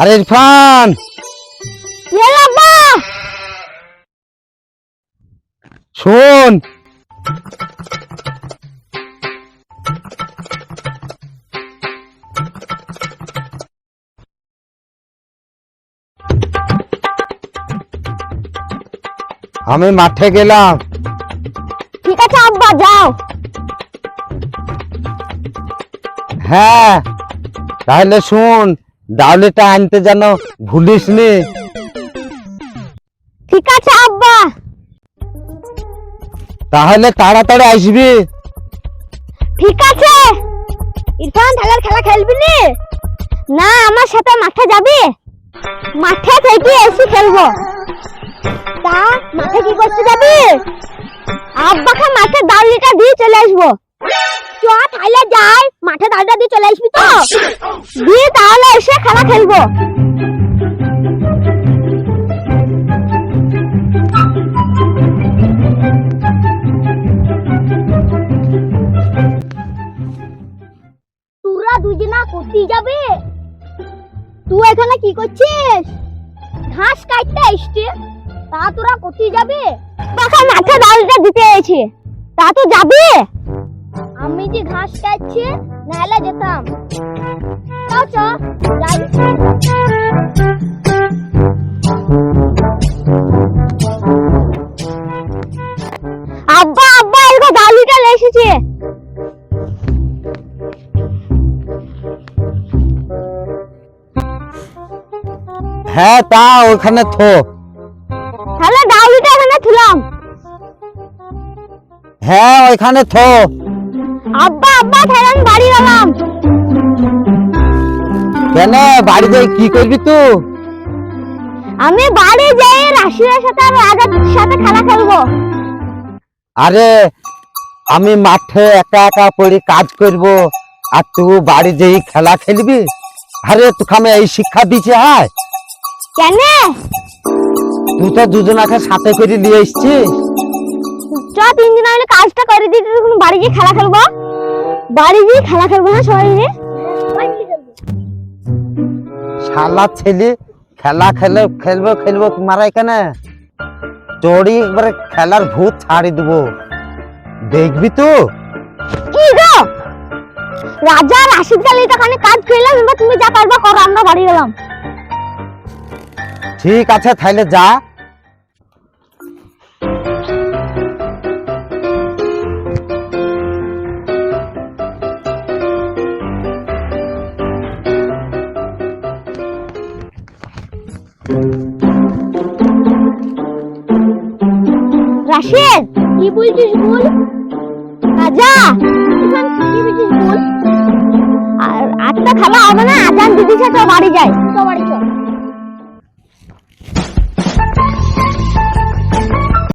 আরে ইরফান! শোন! আমি মাঠে গেলাম। ঠিক আছে আব্বা যাও। হ্যাঁ তাহলে শুন ডাউলিটা আনতে যেন ভুলিস নি ঠিক আছে আব্বা। তাহলে তাড়াতাড়ি আসবি। ঠিক আছে। ইরফান ঢালার খেলা খেলবি নি? না আমার সাথে মাঠে যাবি? মাঠে থেকে এসে খেলব। তা মাঠে কি করতে যাবি? আব্বাকে মাঠে দাউলিটা দিয়ে চলে আসব। চ যাই মাঠে দাউলিটা দিয়ে চলে আসবি তো? দিয়ে তাহলে এসে খেলা খেলব। তোরা দুজনা কোথায় যাবে? তুই এখানে কি করছিস? ঘাস কাটতে এসছে তা তোরা কোথায় যাবে? মাঠে ডালটা দিতে এসেছে। তা তো যাবে? আমি যে ঘাস কাটছি নাহলে যেতাম। তাও চ যাই। আব্বা আব্বা এরকম ডালিটা এসেছে। হ্যাঁ তা ওখানে থো। তাহলে ডাউলিটা এখানে থুলাম। হ্যাঁ ওইখানে থো। আব্বা আব্বা আমি বাড়ি গেলাম। কেন? বাড়িতে কি করবি তুই আমি বাড়ি যাই রাশিয়ার সাথে আর রাজার সাথে খেলা খেলব। আরে আমি মাঠে একা একা পড়ে কাজ করব আর তুই বাড়ি যেই খেলা খেলবি? আরে তোকে আমি এই শিক্ষা দিছি হ্যাঁ। কেন? তুই তো দুজনাকে সাথে করে নিয়ে এসছিস। তিন দিন কাজটা করে দিতে তখন বাড়ি গিয়ে খেলা খেলব। বাড়ি গিয়ে খেলা খেলব না সবাই মিলে? শালা ছেলে খেলা খেলে খেলব খেলব তোমার এখানে? চড়ি একবারে খেলার ভূত ছাড়ি দেবো। দেখবি তো? কি গো? রাজা রাশিদ গালি তখন কাজ করলাম এবার তুমি যা পারবা করো আমরা বাড়ি গেলাম। ঠিক আছে তাহলে যা। রাশিদ, কি বলছিস বল? রাজা কি বলছিস বল? আর আটটা খেলা হবে না? আজান দিদি সাথে বাড়ি যাই তো বাড়ি